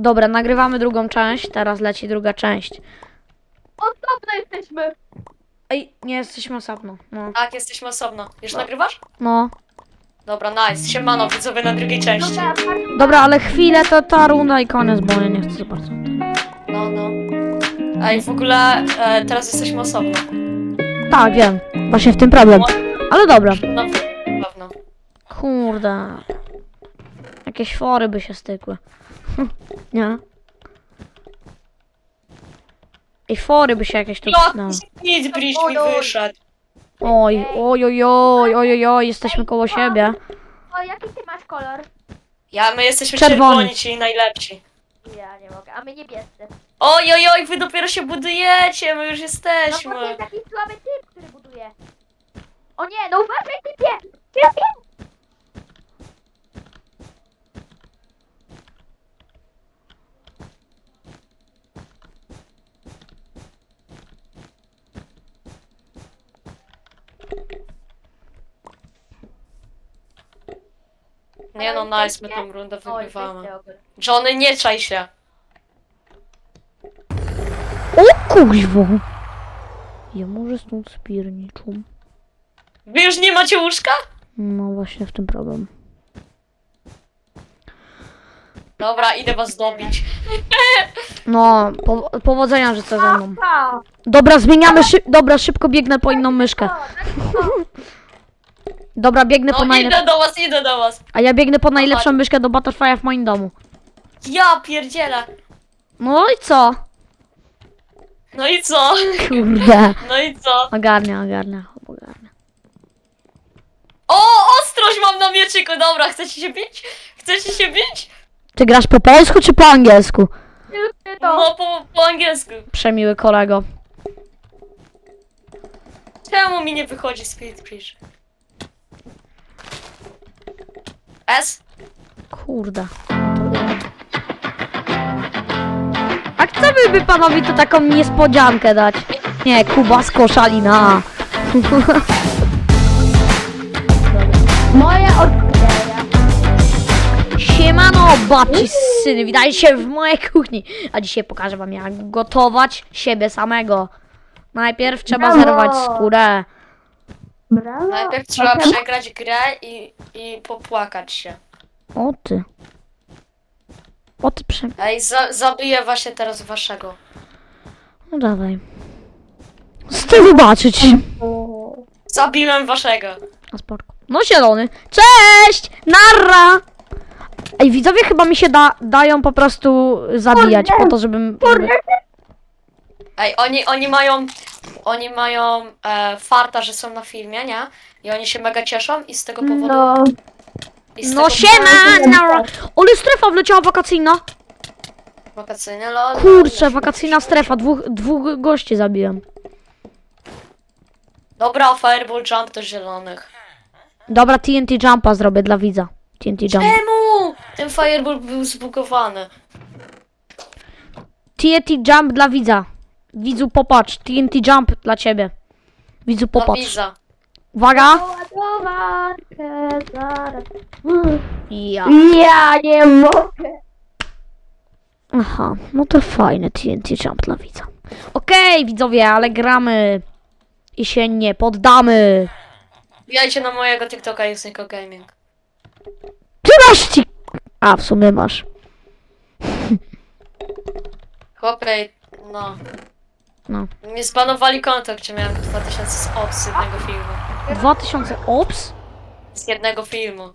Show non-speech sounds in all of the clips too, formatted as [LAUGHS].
Dobra, nagrywamy drugą część, teraz leci druga część. Osobno jesteśmy. Ej, nie jesteśmy osobno. No. Tak, jesteśmy osobno. Już nagrywasz? No. Dobra, nice. Siemano, widzowie na drugiej części. Dobra, bardzo Dobra, ale chwilę to ta runda i koniec, bo ja nie chcę za bardzo. No, no. Ej, w ogóle e, teraz jesteśmy osobno. Tak, wiem. Właśnie w tym problem. Ale dobra. No, na pewno. Kurde. Jakieś fory by się stykły. [LAUGHS] nie? Ej, fory by się jakieś tu No, przydały. nic, Bridge mi wyszedł. Oj, oj, oj, oj, oj, oj, oj, jesteśmy koło siebie. O, jaki ty masz kolor? Ja, my jesteśmy Czerwony. czerwoni, czyli najlepsi. Ja nie mogę, a my niebiescy. Oj, oj, oj, wy dopiero się budujecie, my już No bo to jesteśmy. jest taki słaby typ, który buduje. O nie, no uważaj typie! Typie! Nie no, nice, my tą rundę wygrywamy. Johnny, nie czaj się. O kurwo. Ja może stąd spierniczą. Wy już nie macie łóżka? No właśnie w tym problem. Dobra, idę was dobić. [LAUGHS] No, po, powodzenia życzę ze mną. Dobra, zmieniamy szy Dobra, szybko biegnę po inną myszkę. Dobra, biegnę po No najlepszą. idę do was, idę do was. A ja biegnę po najlepszą myszkę do Butterfly'a w moim domu. Ja pierdzielę. No i co? No i co? Kurde. [LAUGHS] No i co? Ogarnia, ogarnia, chłop ogarnia. O, ostrość mam na mieczyku, dobra, chcecie się bić? Chcecie się bić? Ty grasz po polsku czy po angielsku? To. No, po, po angielsku. Przemiły kolego. Czemu mi nie wychodzi Spirit Bridge? S? Kurde. A chcemy by panowie tu taką niespodziankę dać? Nie, Kuba z koszalina. [LAUGHS] Moje odkrycia. Siemano, babci syny, witajcie się w mojej kuchni. A dzisiaj pokażę wam jak gotować siebie samego. Najpierw trzeba Brawo. zerwać skórę. Brawo. Najpierw trzeba przegrać grę i, i popłakać się. O ty. O ty prze... Ej, za, zabiję właśnie teraz waszego. No dawaj. Chcę zobaczyć. Zabiłem waszego. Na sportku. No zielony. Cześć! Narra! Ej, widzowie chyba mi się da, dają po prostu zabijać po to, żebym... Żeby... Ej, oni, oni mają, oni mają e, farta, że są na filmie, nie? I oni się mega cieszą i z tego powodu... No. I z No tego siema! Narra! Ole, strefa wleciała wakacyjna! powodu- Wakacyjne, lol. Kurczę, wakacyjna strefa. Dwóch, dwóch gości zabiłem. Dobra, fireball jump do zielonych. Dobra, TNT jumpa zrobię dla widza. TNT jump. Czemu? Ten fireball był zbugowany. TNT jump dla widza. Widzu popatrz. TNT jump dla ciebie. Widzu No popatrz. widza. Uwaga! Ładowarkę zaraz. Ja. Ja nie mogę. Aha, no to fajne TNT jump dla widza. Okej, widzowie, ale gramy. I się nie poddamy. Wbijajcie na mojego TikToka Jusniko Gaming. Ty masz ci... A, w sumie masz. [LAUGHS] Chłopie, no. No. Mnie zbanowali konto, gdzie miałem 2000 z ops z jednego filmu. 2000 ops? Z jednego filmu.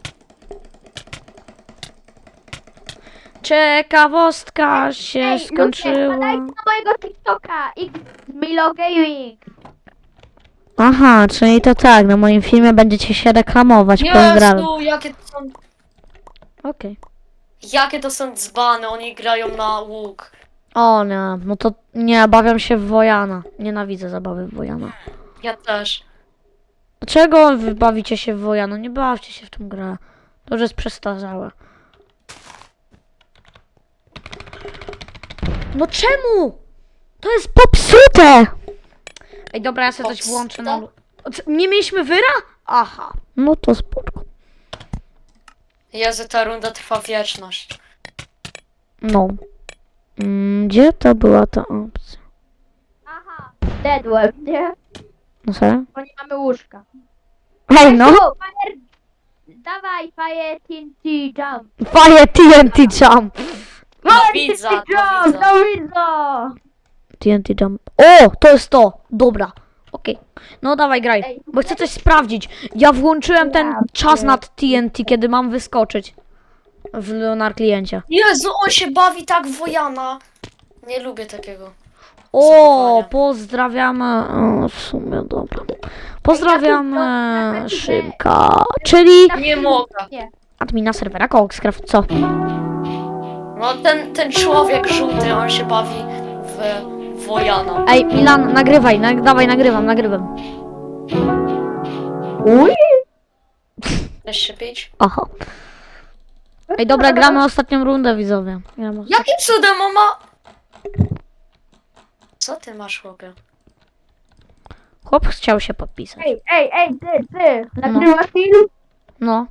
Ciekawostka się Ej, Ludzie, skończyła. wpadajcie na mojego TikToka. X Milo Gaming. Aha, czyli to tak, na moim filmie będziecie się reklamować. Pozdrawiam. Jezu, jakie to są... Okej. Jakie to są dzbany, oni grają na łuk. O nie, no to nie, bawiam się w Wojana. Nienawidzę zabawy w Wojana. Ja też. Dlaczego wy bawicie się w Wojana? Nie bawcie się w tą grę. To już jest przestarzałe. No czemu? To jest popsute! Ej, dobra, ja sobie coś Popsute? włączę na... lu- O, co, Nie mieliśmy wyra? Aha. No to spoko. Jezu, ta runda trwa wieczność. No. Mm, gdzie to była ta opcja? Aha, dedłem, nie? No serio? Bo nie mamy łóżka. Hej, no! O, fire... Dawaj, fire TNT jump. Fire TNT jump! Do widza, do Jump, widza. do widza! TNT jump. O, to jest to! Dobra. Okej. No dawaj, graj. Ej, Bo chcę coś sprawdzić. Ja włączyłem ten Ja czas nad TNT, kiedy mam wyskoczyć. W na kliencie. Jezu, on się bawi tak w Wojana. Nie lubię takiego. O, Zachowania. pozdrawiamy. O, w sumie dobra. Pozdrawiamy tu- Szymka, czyli Nie mogę. admina serwera Coxcraft. Co? No ten, ten człowiek żółty, on się bawi w Wojana. Ej, Milan, nagrywaj, nag dawaj, nagrywam, nagrywam. Uj! Chcesz się pić? Aha. Ej, dobra, gramy ostatnią rundę, widzowie. Ja mam- Jakim cudem on ma... Co ty masz, chłopie? Chłop chciał się podpisać. Ej, ej, ej, ty, ty! Nagrywasz film? No.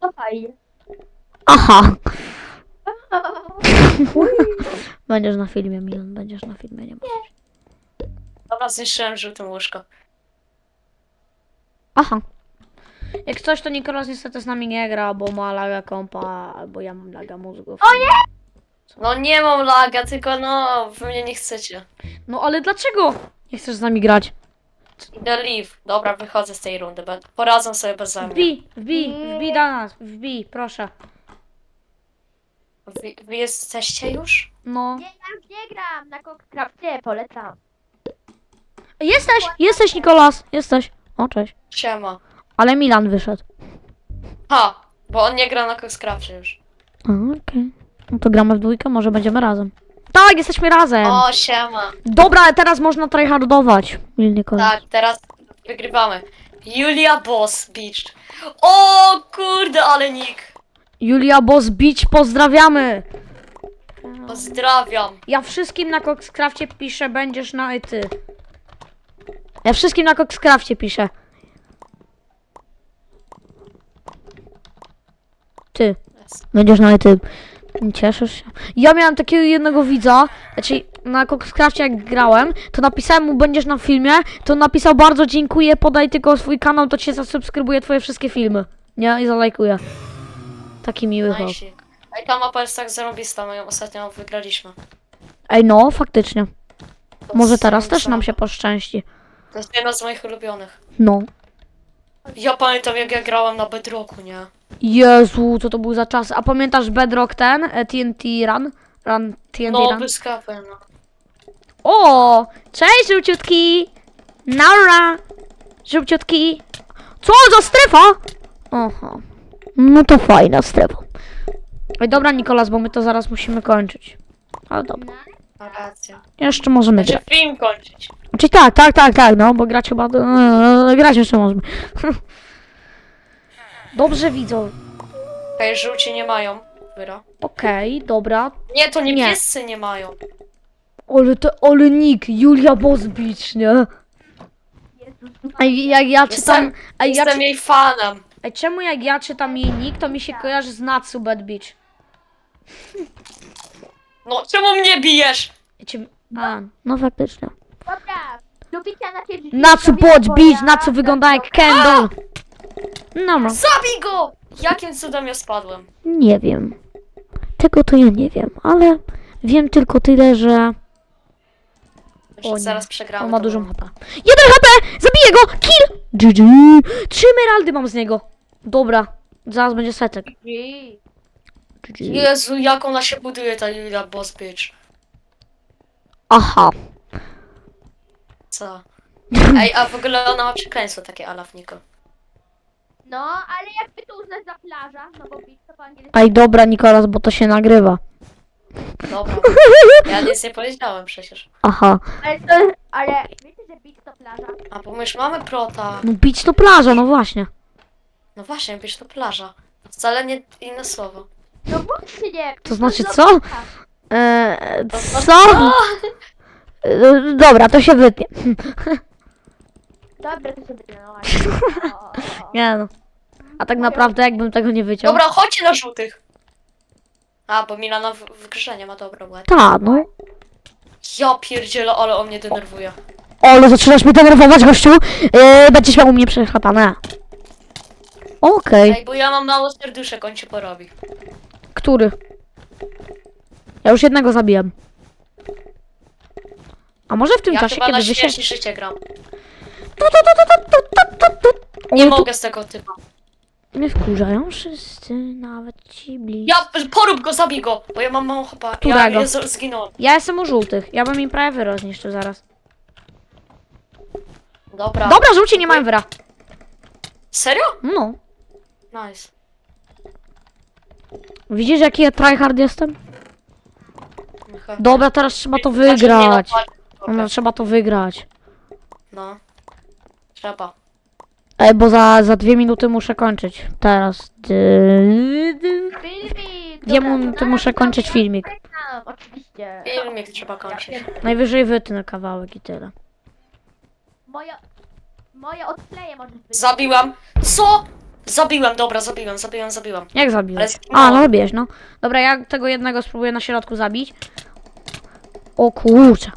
To fajnie. Aha. [LAUGHS] Będziesz na filmie, Milan, będziesz na filmie, nie możesz. Dobra, zniszczyłem żółtym łóżko. Aha. Jak coś, to Nikolas niestety z nami nie gra, bo ma laga kompa, albo ja mam laga mózgów. O nie! No nie mam laga, tylko no, wy mnie nie chcecie. No ale dlaczego nie chcesz z nami grać? Idę leave. Dobra, wychodzę z tej rundy. be- Poradzą sobie bez mnie. Wbij, wbij, wbij do nas, wbij, proszę. Wy, wy jesteście już? No. Nie, ja już nie gram na Coxcrafcie, polecam. Jesteś, jesteś Nikolas, jesteś. O, cześć. Siema. Ale Milan wyszedł. Ha, bo on nie gra na Coxcrafcie już. A, okej. No to gramy w dwójkę, może będziemy razem. Tak, jesteśmy razem. O, siema. Dobra, teraz można tryhardować. Mil Nikolas. Tak, teraz wygrywamy. Julia Boss Beach. O kurde, ale nick. Julia Boss Beach, pozdrawiamy. Pozdrawiam. Ja wszystkim na Coxcrafcie piszę, będziesz na i ty. Ja wszystkim na Coxcrafcie piszę. Ty, będziesz na i ty. Cieszysz się? Ja miałem takiego jednego widza, znaczy na Coxcrafcie jak grałem, to napisałem mu będziesz na filmie, to napisał bardzo dziękuję, podaj tylko swój kanał, to cię zasubskrybuję twoje wszystkie filmy. Nie? I zalajkuję. Taki miły chłop. Najsik. Ej, ta mapa jest tak zarobista, my ją ostatnio wygraliśmy. Ej no, faktycznie. To Może jest teraz też nam się poszczęści. To jest jedna z moich ulubionych. No. Ja pamiętam jak ja grałem na Bedrocku, nie? Jezu, co to był za czas. A pamiętasz Bedrock ten? e, TNT Run? Run TNT No, Run. bez kapy, no. O! Cześć, żółciutki! Nara! Żółciutki! Co za strefa? Oho. No to fajna strefa. Ej, dobra, Nikolas, bo my to zaraz musimy kończyć. Ale dobra. Ma rację. Jeszcze możemy Znaczy grać. film kończyć. Czyli tak, tak, tak, tak, no, bo grać chyba... Eee, grać jeszcze możemy. [LAUGHS] Dobrze widzą. Okej, żółci nie mają. Wyra. Okej, dobra. Nie, to niebiescy nie mają. Ale to, ale nick, Julia Bozbicz, nie? Ej, jak ja czytam, Jestem- ej, ja, Jestem czy, jej fanem. ej, czemu jak ja czytam jej nick, to mi się kojarzy z Natsu Bad Beach? No, czemu mnie bijesz? Ja cię, a, no faktycznie. Dobra, lubicie na ciebie Natsu Bad Beach, Natsu wygląda jak Kendall. No, no, Zabij go! Jakim cudem ja spadłem? nie wiem. Tego to ja nie wiem, ale wiem tylko tyle, że O nie. zaraz przegramy. on ma dużą. HP. Jeden HP! Zabiję go! Kill! GG! Trzy emeraldy mam z niego. Dobra, zaraz będzie setek. GG. Jezu, jak ona się buduje, ta Julia Boss Bitch. Aha. Co? [LAUGHS] Ej, a w ogóle ona ma przekleństwo takie alawniko. No, ale jakby to uznać za plaża, no bo beach to po angielsku. Ej, dobra, Nikolas, bo to się nagrywa. Dobra. [LAUGHS] Ja nic nie powiedziałem przecież. Aha. Ale to, ale wiecie, że beach to plaża? A bo my już mamy prota. No bić to plaża, no właśnie. No właśnie, być to plaża. Wcale nie inne słowo. Nie. To znaczy no, co? Eee, co? znaczy- E, Dobra, to się wytnie. Dobra, to się wytnie, no właśnie. O. [LAUGHS] Nie no. A tak naprawdę jakbym tego nie wyciął. Dobra, chodźcie na żółtych. A, bo Milana w, w grze nie ma dobra ład. Ta, no. Ja pierdzielę, ale on mnie denerwuje. Ale zaczynasz mnie denerwować, gościu. Yy, będziesz miał u mnie przechlapane. Okej. Ej, bo ja mam mało serduszek, on ci porobi. Który? Ja już jednego zabiłem. A może w tym Ja czasie, chyba na kiedy wy się... śmierć życie gram. Tu, tu, tu, tu, tu, tu, tu, tu. Nie Oj, tu mogę z tego typa. Mnie wkurzają wszyscy, nawet ci bliscy. Ja, porób go, zabij go, bo ja mam mało chyba. Ja, Którego? ja z- zginąłem. Ja jestem u żółtych. Ja bym im prawie wyrost zniszczył zaraz. Dobra. Dobra, żółci nie mają wyra. Serio? No. Nice. Widzisz jaki ja tryhard jestem? Aha. Dobra, teraz trzeba to Znaczy, nie wygrać. napali- Dobra. No, trzeba to wygrać. No. Trzeba. Ej, bo za, za dwie minuty muszę kończyć. Teraz. Dy, dy. Filmik! Dwie dobra, minuty to muszę kończyć filmik. Oczywiście. Filmik trzeba kończyć. Najwyżej wytnę kawałek i tyle. Moja... Moje odkleje może być. Zabiłem. Co? Zabiłem, dobra, zabiłem, zabiłem, zabiłem. Jak zabiłeś? Ale. A, no zabiłeś, no. Dobra, ja tego jednego spróbuję na środku zabić. O kurczę.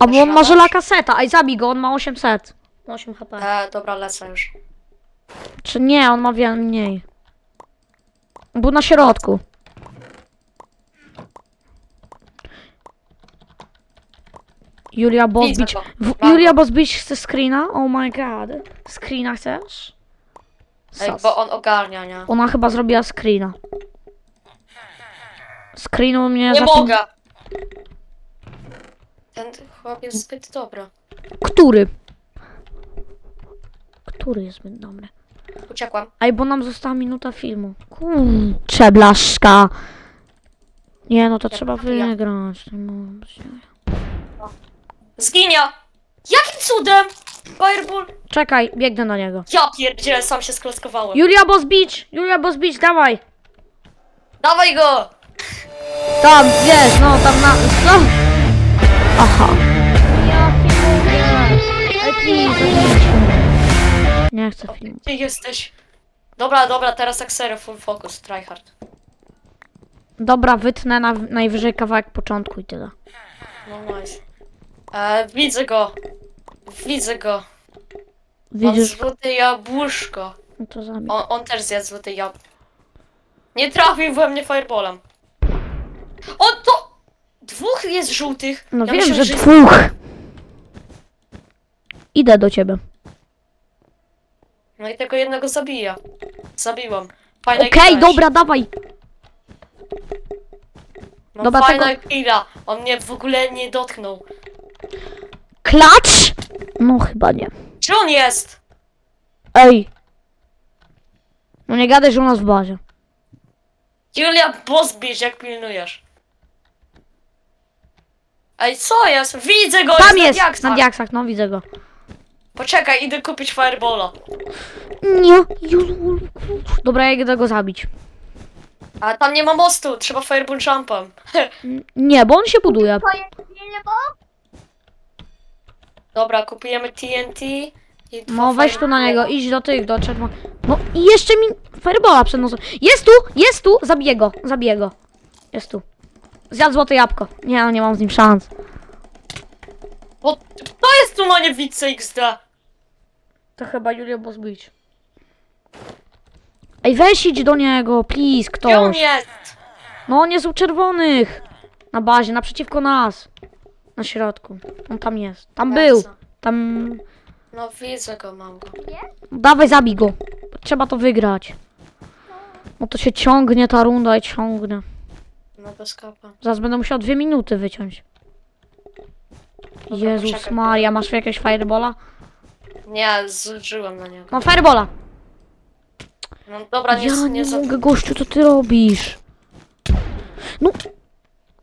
A bo on ma żelaka seta. Ej, zabij go, on ma 800. Ma 8 HP. E, dobra, lecę już. Czy nie, on ma wiele mniej. Był na środku. Julia Widzę Bozbić. go. W, Brawo. Julia Bozbić chce screena? Oh my god. Screena chcesz? Ej, Sas. bo on ogarnia, nie? Ona chyba zrobiła screena. Screenu mnie Nie za mogę! Ten chłop jest zbyt dobry. Który? Który jest zbyt dobry? Uciekłem. Ej, bo nam została minuta filmu. Kurczę, blaszka. Nie, no to trzeba ja. wygrać. Nie. Zginie! Jakim cudem? Fireball! Czekaj, biegnę na niego. Ja pierdzielę, sam się skloskowałem. Julia Boss Beach! Julia Boss Beach, dawaj! Dawaj go! Tam, jest, no, tam na... No. Aha. Ja filmuję. Nie chcę filmu. Gdzie jesteś? Dobra, dobra, teraz tak serio, full focus, tryhard. Dobra, wytnę na najwyżej kawałek początku i tyle. No nice. E, widzę go. Widzę go. Widzisz? złote jabłuszko. No to zabij. On, on też zjadł złote jabłko. Nie trafił we mnie fireballem. O, to... Dwóch jest żółtych. No Ja wiem, myślałem, że jest- dwóch. Idę do ciebie. No i tego jednego zabija. Zabiłam. Fajna Okej, dobra, dawaj. No dobra, fajna tego- chwila. On mnie w ogóle nie dotknął. Klacz? No chyba nie. Gdzie on jest? Ej. No nie gadaj, że u nas w bazie. Julia, pozbierz jak pilnujesz. Ej, co jest? Widzę go! Tam na jest! diaksach. Na diaksach, no widzę go. Poczekaj, idę kupić fireballa. Nie, Julu, kurcz. Dobra, ja idę go zabić. A tam nie ma mostu, trzeba fireball jumpem. [LAUGHS] Nie, bo on się buduje. To jest? Dobra, kupujemy TNT. I dwa No weź tu na fireballa. niego, idź do tych, do czerwonych. No i jeszcze mi firebola przed nosem. Jest tu, jest tu, zabiję go, zabiję go. Jest tu. Zjadł złote jabłko. Nie, no nie mam z nim szans. O, to jest tu na niewidzę XD. To chyba Julia Bozbić. Ej, weź idź do niego, please, Gdzie on ktoś. jest? No on jest u czerwonych. Na bazie, naprzeciwko nas. Na środku. On tam jest. Tam był. Tam... No widzę go, mam go. Dawaj, zabij go. Trzeba to wygrać. No to się ciągnie ta runda i ciągnie. No bez kapa. Zaraz będę musiał dwie minuty wyciąć. Dobra, Jezus poczekaj. Maria, masz jakiegoś firebola? Nie, zużyłem na niego. Mam firebola. No dobra, nie, Ja nie, nie za... mogę, gościu, co ty robisz?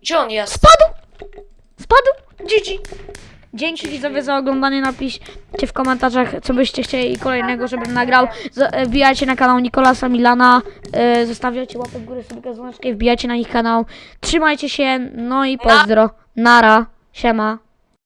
Gdzie on jest? Spadł! Spadł! GG! Dzięki widzowie za oglądanie, napiszcie w komentarzach, co byście chcieli kolejnego, żebym nagrał. E, Wbijajcie na kanał Nikolasa Milana, e, zostawiajcie łapę w górę, sobie dzwoneczkę, wbijajcie na ich kanał. Trzymajcie się, no i pozdro. Nara, siema.